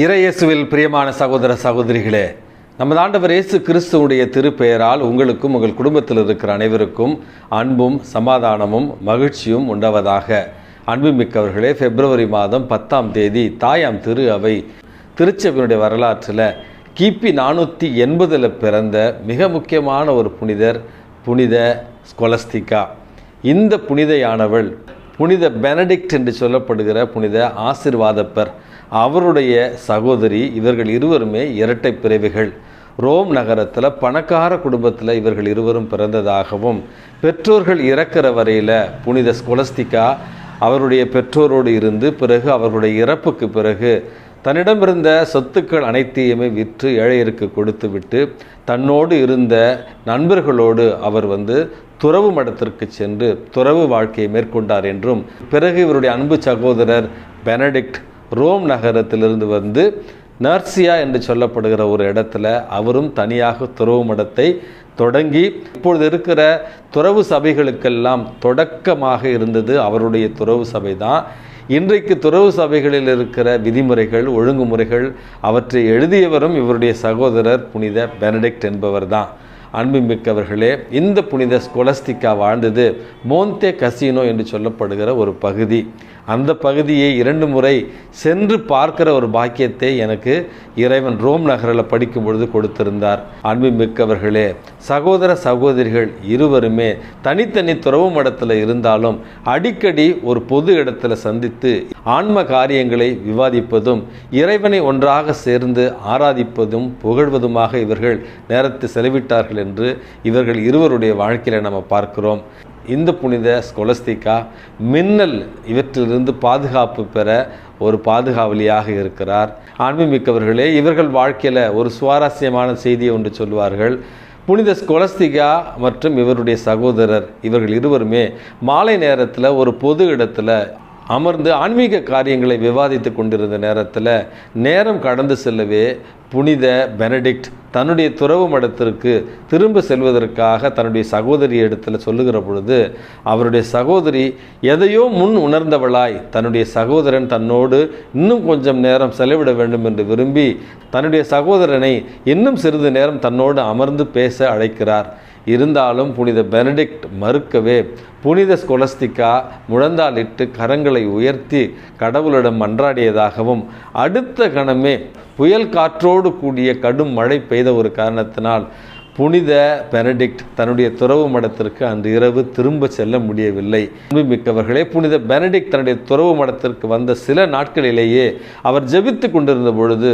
இறையேசுவில் பிரியமான சகோதர சகோதரிகளே நமது ஆண்டவர் இயேசு கிறிஸ்துவுடைய திருப்பெயரால் உங்களுக்கும் உங்கள் குடும்பத்தில் இருக்கிற அனைவருக்கும் அன்பும் சமாதானமும் மகிழ்ச்சியும் உண்டவதாக. அன்புமிக்கவர்களே பிப்ரவரி மாதம் பத்தாம் தேதி தாயாம் திரு அவை திருச்சபையினுடைய வரலாற்றில் கிபி நானூற்றி எண்பதில் பிறந்த மிக முக்கியமான ஒரு புனிதர் புனித ஸ்கொலஸ்திகா. இந்த புனிதையானவள் புனித பெனடிக்ட் என்று சொல்லப்படுகிற புனித ஆசிர்வாதப்பர். அவருடைய சகோதரி இவர்கள் இருவருமே இரட்டை பிறவிகள். ரோம் நகரத்தில் பணக்கார குடும்பத்தில் இவர்கள் இருவரும் பிறந்ததாகவும் பெற்றோர்கள் இறக்கிற வரையில் புனித ஸ்கொலஸ்திகா அவருடைய பெற்றோரோடு இருந்து பிறகு அவர்களுடைய இறப்புக்கு பிறகு தன்னிடமிருந்த சொத்துக்கள் அனைத்தையுமே விற்று ஏழையருக்கு கொடுத்துவிட்டு தன்னோடு இருந்த நண்பர்களோடு அவர் வந்து துறவு மடத்திற்கு சென்று துறவு வாழ்க்கையை மேற்கொண்டார் என்றும் பிறகு இவருடைய அன்பு சகோதரர் பெனடிக்ட் ரோம் நகரத்திலிருந்து வந்து நர்சியா என்று சொல்லப்படுகிற ஒரு இடத்துல அவரும் தனியாக துறவு மடத்தை தொடங்கி இப்பொழுது இருக்கிற துறவு சபைகளுக்கெல்லாம் தொடக்கமாக இருந்தது அவருடைய துறவு சபை தான் இன்றைக்கு துறவு சபைகளில் இருக்கிற விதிமுறைகள் ஒழுங்குமுறைகள் அவற்றை எழுதியவரும் இவருடைய சகோதரர் புனித பெனடிக்ட் என்பவர் தான் அன்புமிக்கவர்களே இந்த புனித ஸ்கொலஸ்திக்கா வாழ்ந்தது மோந்தே கசினோ என்று சொல்லப்படுகிற ஒரு பகுதி. அந்த பகுதியை இரண்டு முறை சென்று பார்க்கிற ஒரு பாக்கியத்தை எனக்கு இறைவன் ரோம் நகரில் படிக்கும் பொழுது கொடுத்திருந்தார். அன்புமிக்கவர்களே சகோதர சகோதரிகள் இருவருமே தனித்தனி துறவு மடத்தில் இருந்தாலும் அடிக்கடி ஒரு பொது இடத்துல சந்தித்து ஆன்ம காரியங்களை விவாதிப்பதும் இறைவனை ஒன்றாக சேர்ந்து ஆராதிப்பதும் புகழ்வதுமாக இவர்கள் நேரத்தை செலவிட்டார்கள் என்று இவர்கள் இருவருடைய வாழ்க்கையில் நம்ம பார்க்கிறோம். இந்த புனித ஸ்கொலஸ்திகா மின்னல் இவற்றிலிருந்து பாதுகாப்பு பெற ஒரு பாதுகாவலியாக இருக்கிறார். ஆன்மீமிக்கவர்களே இவர்கள் வாழ்க்கையில் ஒரு சுவாரஸ்யமான செய்தியை ஒன்று சொல்வார்கள் புனித ஸ்கொலஸ்திகா மற்றும் இவருடைய சகோதரர் இவர்கள் இருவருமே மாலை நேரத்தில் ஒரு பொது இடத்துல அமர்ந்து ஆன்மீக காரியங்களை விவாதித்து கொண்டிருந்த நேரத்தில் நேரம் கடந்து செல்லவே புனித பெனடிக்ட் தன்னுடைய துறவு மடத்திற்கு திரும்ப செல்வதற்காக தன்னுடைய சகோதரி இடத்துல சொல்லுகிற பொழுது அவருடைய சகோதரி எதையோ முன் உணர்ந்தவளாய் தன்னுடைய சகோதரன் தன்னோடு இன்னும் கொஞ்சம் நேரம் செலவிட வேண்டும் என்று விரும்பி தன்னுடைய சகோதரனை இன்னும் சிறிது நேரம் தன்னோடு அமர்ந்து பேச அழைக்கிறார். இருந்தாலும் புனித பெனடிக்ட் மறுக்கவே புனித ஸ்கொலஸ்திகா முழந்தாளிட்டு கரங்களை உயர்த்தி கடவுளிடம் மன்றாடியதாகவும் அடுத்த கணமே புயல் காற்றோடு கூடிய கடும் மழை பெய்த ஒரு காரணத்தினால் புனித பெனடிக்ட் தன்னுடைய துறவு மடத்திற்கு அன்று இரவு திரும்ப செல்ல முடியவில்லை. மிக்கவர்களே புனித பெனடிக்ட் தன்னுடைய துறவு மடத்திற்கு வந்த சில நாட்களிலேயே அவர் ஜெபித்து கொண்டிருந்த பொழுது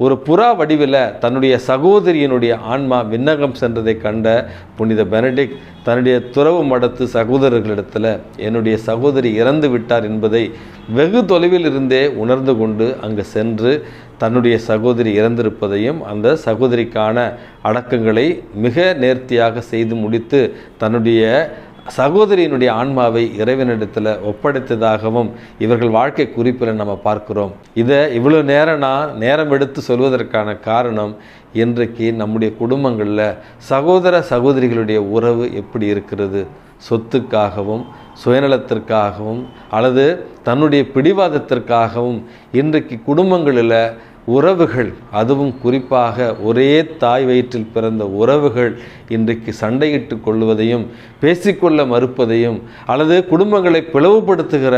ஒரு புறா வடிவில் தன்னுடைய சகோதரியினுடைய ஆன்மா விண்ணகம் சென்றதை கண்ட புனித பெனடிக் தன்னுடைய துறவு மடத்து சகோதரர்களிடத்தில் என்னுடைய சகோதரி இறந்து விட்டார் என்பதை வெகு தொலைவில் இருந்தே உணர்ந்து கொண்டு அங்கு சென்று தன்னுடைய சகோதரி இறந்திருப்பதையும் அந்த சகோதரிக்கான அடக்கங்களை மிக நேர்த்தியாக செய்து முடித்து தன்னுடைய சகோதரியினுடைய ஆன்மாவை இறைவனிடத்தில் ஒப்படைத்ததாகவும் இவர்கள் வாழ்க்கை குறிப்பில் நம்ம பார்க்கிறோம். இதை இவ்வளோ நேரம் நான் நேரம் எடுத்து சொல்வதற்கான காரணம் இன்றைக்கு நம்முடைய குடும்பங்களில் சகோதர சகோதரிகளுடைய உறவு எப்படி இருக்கிறது? சொத்துக்காகவும் சுயநலத்திற்காகவும் அல்லது தன்னுடைய பிடிவாதத்திற்காகவும் இன்றைக்கு குடும்பங்களில் உறவுகள் அதுவும் குறிப்பாக ஒரே தாய் வயிற்றில் பிறந்த உறவுகள் இன்றைக்கு சண்டையிட்டு கொள்வதையும் பேசிக்கொள்ள மறுப்பதையும் அல்லது குடும்பங்களை பிளவுபடுத்துகிற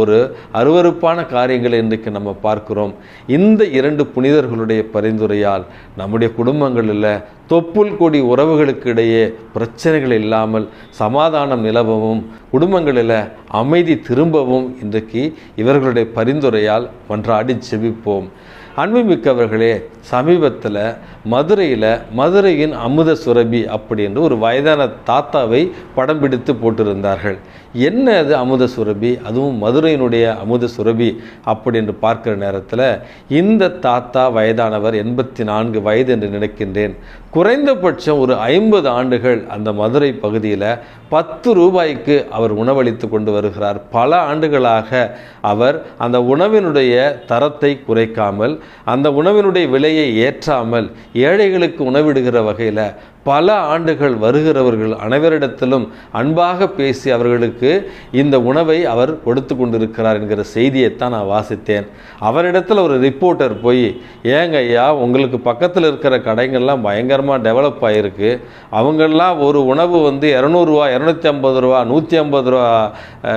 ஒரு அருவறுப்பான காரியங்களை இன்றைக்கு நம்ம பார்க்கிறோம். இந்த இரண்டு புனிதர்களுடைய பரிந்துரையால் நம்முடைய குடும்பங்களில் தொப்புள் கொடி உறவுகளுக்கு இடையே பிரச்சனைகள் இல்லாமல் சமாதானம் நிலவவும் குடும்பங்களில் அமைதி திரும்பவும் இன்றைக்கு இவர்களுடைய பரிந்துரையால் மன்றாடி செபிப்போம். அன்புமிக்கவர்களே சமீபத்தில் மதுரையில் மதுரையின் அமுத சுரபி அப்படின்ற ஒரு வயதான தாத்தாவை படம் பிடித்து போட்டிருந்தார்கள். என்ன அது அமுத சுரபி? அதுவும் மதுரையினுடைய அமுத சுரபி அப்படி என்று பார்க்கிற நேரத்தில் இந்த தாத்தா வயதானவர் எண்பத்தி நான்கு வயது என்று நினைக்கின்றேன். குறைந்தபட்சம் ஒரு ஐம்பது ஆண்டுகள் அந்த மதுரை பகுதியில் பத்து ரூபாய்க்கு அவர் உணவளித்து கொண்டு வருகிறார். பல ஆண்டுகளாக அவர் அந்த உணவினுடைய தரத்தை குறைக்காமல் அந்த உணவினுடைய விலையை ஏற்றாமல் ஏழைகளுக்கு உணவிடுகிற வகையில் பல ஆண்டுகள் வருகிறவர்கள் அனைவரிடத்திலும் அன்பாக பேசி அவர்களுக்கு இந்த உணவை அவர் கொடுத்து கொண்டிருக்கிறார் என்கிற செய்தியைத்தான் நான் வாசித்தேன். அவரிடத்தில் ஒரு ரிப்போர்ட்டர் போய் ஏங்க ஐயா உங்களுக்கு பக்கத்தில் இருக்கிற கடைகள்லாம் பயங்கரமாக டெவலப் ஆகிருக்கு அவங்கெல்லாம் ஒரு உணவு வந்து இரநூறுவா இரநூத்தி ஐம்பது ரூபா நூற்றி ஐம்பது ரூபா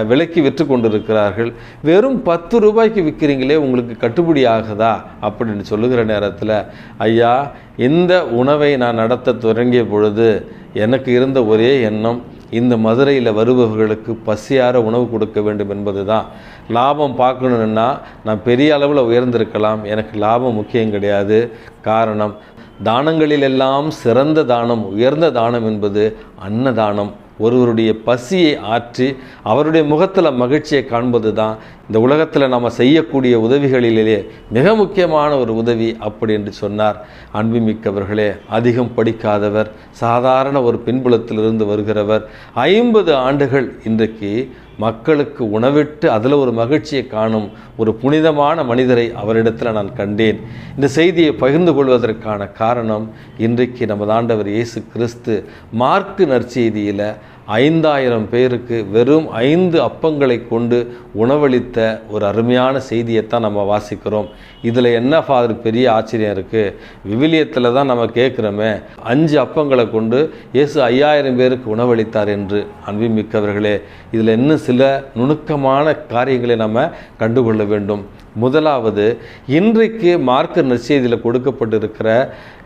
விலைக்கு விற்று கொண்டிருக்கிறார்கள். வெறும் பத்து ரூபாய்க்கு விற்கிறீங்களே உங்களுக்கு கட்டுப்படி ஆகுதா? அப்படின்னு சொல்லுகிற நேரத்தில் ஐயா இந்த உணவை நான் நடத்த தொடங்கிய பொழுது எனக்கு இருந்த ஒரே எண்ணம் இந்த மதுரையில் வருபவர்களுக்கு பசியார உணவு கொடுக்க வேண்டும் என்பது தான் லாபம் பார்க்கணுன்னா நான் பெரிய அளவில் உயர்ந்திருக்கலாம். எனக்கு லாபம் முக்கியம் கிடையாது. காரணம் தானங்களிலெல்லாம் சிறந்த தானம் உயர்ந்த தானம் என்பது அன்னதானம். ஒருவருடைய பசியை ஆற்றி அவருடைய முகத்தில் மகிழ்ச்சியை காண்பது தான் இந்த உலகத்தில் நாம் செய்யக்கூடிய உதவிகளிலே மிக முக்கியமான ஒரு உதவி அப்படி என்று சொன்னார். அன்புமிக்கவர்களே அதிகம் படிக்காதவர் சாதாரண ஒரு பின்புலத்திலிருந்து வருகிறவர் ஐம்பது ஆண்டுகள் இன்றைக்கு மக்களுக்கு உணவிட்டு அதில் ஒரு மகிழ்ச்சியை காணும் ஒரு புனிதமான மனிதரை அவரிடத்தில் நான் கண்டேன். இந்த செய்தியை பகிர்ந்து கொள்வதற்கான காரணம் இன்றைக்கு நமது ஆண்டவர் இயேசு கிறிஸ்து மார்க்கு நற்செய்தியில் ஐந்தாயிரம் பேருக்கு வெறும் ஐந்து அப்பங்களை கொண்டு உணவளித்த ஒரு அருமையான செய்தியைத்தான் நம்ம வாசிக்கிறோம். இதில் என்ன ஃபாதர் பெரிய ஆச்சரியம் இருக்குது விவிலியத்தில் தான் நம்ம கேட்குறோமே அஞ்சு அப்பங்களை கொண்டு இயேசு ஐயாயிரம் பேருக்கு உணவளித்தார் என்று அன்புமிக்கவர்களே இதில் இன்னும் சில நுணுக்கமான காரியங்களை நம்ம கண்டுகொள்ள வேண்டும். முதலாவது இன்றைக்கு மார்க்க நற்செய்தியில் கொடுக்கப்பட்டிருக்கிற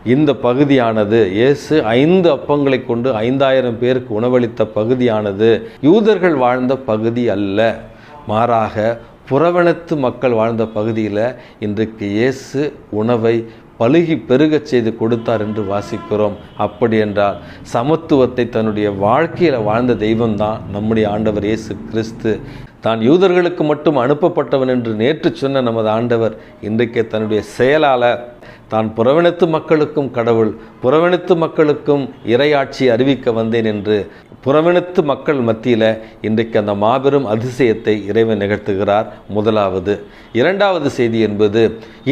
இந்த பகுதியானது இயேசு ஐந்து அப்பங்களை கொண்டு ஐந்தாயிரம் பேருக்கு உணவளித்த பகுதியானது. யூதர்கள் வாழ்ந்த பகுதி அல்ல. மாறாக புறவனத்து மக்கள் வாழ்ந்த பகுதியில் இன்றைக்கு இயேசு உணவை பழுகி பெருகச் செய்து கொடுத்தார் என்று வாசிக்கிறோம். அப்படி என்றால் சமத்துவத்தை தன்னுடைய வாழ்க்கையில் வாழ்ந்த தெய்வம்தான் நம்முடைய ஆண்டவர் இயேசு கிறிஸ்து. தான் யூதர்களுக்கு மட்டும் அனுப்பப்பட்டவன் என்று நேற்று சொன்ன நமது ஆண்டவர் இன்றைக்கு தன்னுடைய செயலால் தான் புறவணித்து மக்களுக்கும் கடவுள் புறவினத்து மக்களுக்கும் இரையாட்சி அறிவிக்க வந்தேன் என்று புறவினத்து மக்கள் மத்தியில் இன்றைக்கு அந்த மாபெரும் அதிசயத்தை இறைவன் நிகழ்த்துகிறார். முதலாவது இரண்டாவது செய்தி என்பது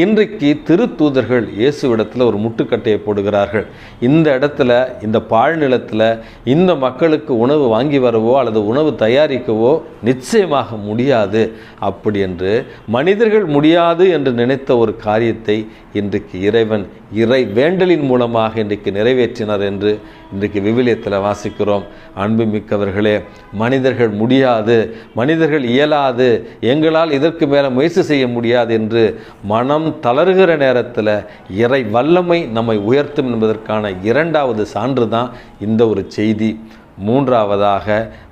இன்றைக்கு திருத்தூதர்கள் இயேசுவிடத்தில் ஒரு முட்டுக்கட்டையை போடுகிறார்கள். இந்த இடத்துல இந்த பாழ்நிலத்தில் இந்த மக்களுக்கு உணவு வாங்கி வரவோ அல்லது உணவு தயாரிக்கவோ நிச்சயமாக முடியாது. அப்படி என்று மனிதர்கள் முடியாது என்று நினைத்த ஒரு காரியத்தை இன்றைக்கு இறைவன் இறை வேண்டலின் மூலமாக இன்றைக்கு நிறைவேற்றினார் என்று இன்றைக்கு விவிலியத்தில் வாசிக்கிறோம். அன்புமிக்கவர்களே மனிதர்கள் முடியாது மனிதர்கள் இயலாது எங்களால் இதற்கு மேலே முயற்சி செய்ய முடியாது என்று மனம் தளர்கிற நேரத்தில் இறை வல்லமை நம்மை உயர்த்தும் என்பதற்கான இரண்டாவது சான்று தான் இந்த ஒரு செய்தி. மூன்றாவதாக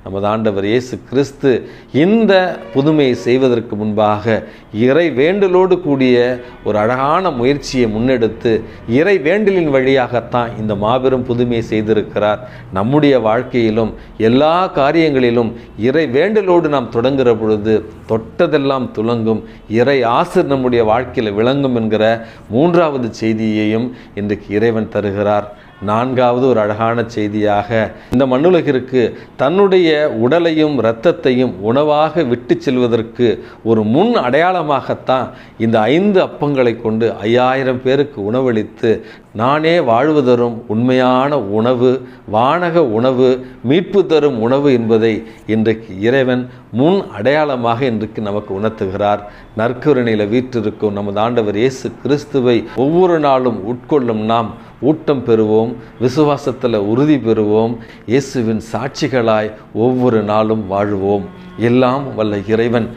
நமது ஆண்டவர் இயேசு கிறிஸ்து இந்த புதுமையை செய்வதற்கு முன்பாக இறை வேண்டலோடு கூடிய ஒரு அழகான முயற்சியை முன்னெடுத்து இறை வேண்டலின் வழியாகத்தான் இந்த மாபெரும் புதுமையை செய்திருக்கிறார். நம்முடைய வாழ்க்கையிலும் எல்லா காரியங்களிலும் இறை வேண்டலோடு நாம் தொடங்குகிற பொழுது தொட்டதெல்லாம் துலங்கும் இறை ஆசிர் நம்முடைய வாழ்க்கையில் விளங்கும் என்கிற மூன்றாவது செய்தியையும் இன்றைக்கு இறைவன் தருகிறார். நான்காவது ஒரு அழகான செய்தியாக இந்த மண்ணுலகிற்கு தன்னுடைய உடலையும் இரத்தத்தையும் உணவாக விட்டு செல்வதற்கு ஒரு முன் அடையாளமாகத்தான் இந்த ஐந்து அப்பங்களை கொண்டு ஐயாயிரம் பேருக்கு உணவளித்து நானே வாழ்வு தரும் உண்மையான உணவு வானக உணவு மீட்பு தரும் உணவு என்பதை இன்றைக்கு இறைவன் முன் அடையாளமாக இன்றைக்கு நமக்கு உணர்த்துகிறார். நற்கருணையில் வீற்றிருக்கும் நமது ஆண்டவர் இயேசு கிறிஸ்துவை ஒவ்வொரு நாளும் உட்கொள்ளும் நாம் ஊட்டம் பெறுவோம் விசுவாசத்தில் உறுதி பெறுவோம் இயேசுவின் சாட்சிகளாய் ஒவ்வொரு நாளும் வாழுவோம். எல்லாம் வல்ல இறைவன்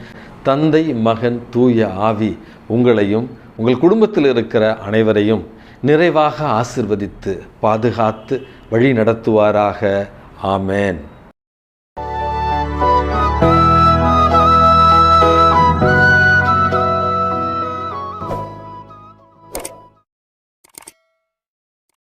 தந்தை மகன் தூய ஆவி உங்களையும் உங்கள் குடும்பத்தில் இருக்கிற அனைவரையும் நிறைவாக ஆசிர்வதித்து பாதுகாத்து வழி நடத்துவாராக ஆமேன்.